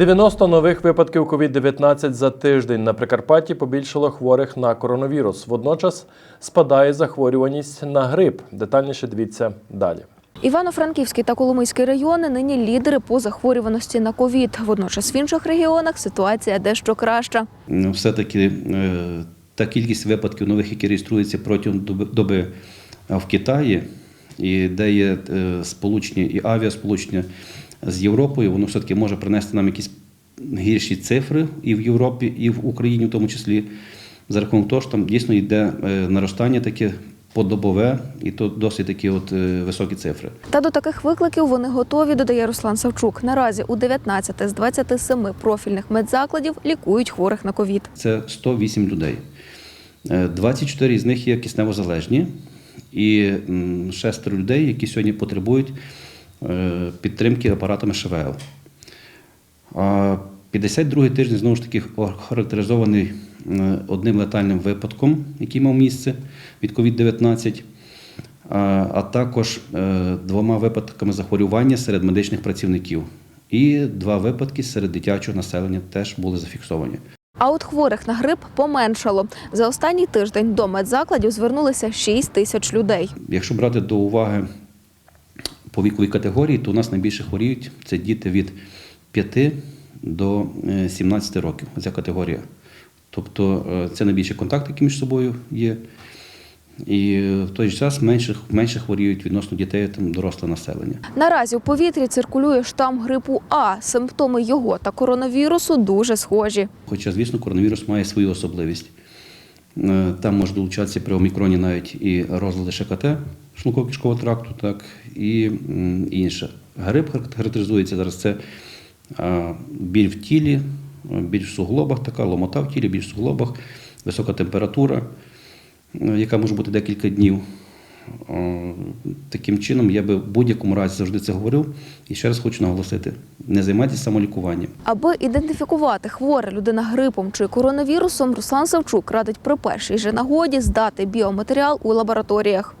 90 нових випадків COVID-19 за тиждень на Прикарпатті побільшало хворих на коронавірус. Водночас спадає захворюваність на грип. Детальніше дивіться далі. Івано-Франківський та Коломийський райони нині лідери по захворюваності на ковід. Водночас в інших регіонах ситуація дещо краща. Ну, все-таки е, та кількість випадків нових, які реєструються протягом доби, доби в Китаї, і де є е, сполучення і авіасполучення з Європою, воно все-таки може принести нам якісь гірші цифри і в Європі, і в Україні, в тому числі, за рахунок того, що там дійсно йде е, наростання таке подобове, і то досить такі от е, високі цифри. Та до таких викликів вони готові, додає Руслан Савчук. Наразі у 19 з 27 профільних медзакладів лікують хворих на ковід. Це 108 людей. Е, 24 з них є кисневозалежні, і шестеро людей, які сьогодні потребують е, підтримки апаратами ШВЛ. 52-й тиждень знову ж таки характеризований е, одним летальним випадком, який мав місце від COVID-19, а а також е, двома випадками захворювання серед медичних працівників. І два випадки серед дитячого населення теж були зафіксовані. А от хворих на грип поменшало. За останній тиждень до медзакладів звернулися 6 тисяч людей. Якщо брати до уваги по віковій категорії, то у нас найбільше хворіють це діти від 5 до е, 17 років. Ця категорія. Тобто е, це найбільші контакти, які між собою є. І е, в той же час менше, менше хворіють відносно дітей там, доросле населення. Наразі у повітрі циркулює штам грипу А. Симптоми його та коронавірусу дуже схожі. Хоча, звісно, коронавірус має свою особливість. Е, Там може долучатися при омікроні навіть і розлади ШКТ шлунково-кишкового тракту, так, і інше. Грип характеризується зараз це біль в тілі, біль в суглобах, така ломота в тілі, біль в суглобах, висока температура, е, яка може бути декілька днів. Е, Таким чином, я би в будь-якому разі завжди це говорив. І ще раз хочу наголосити: не займайтеся самолікуванням. Аби ідентифікувати хвора людина грипом чи коронавірусом, Руслан Савчук радить при першій же нагоді здати біоматеріал у лабораторіях.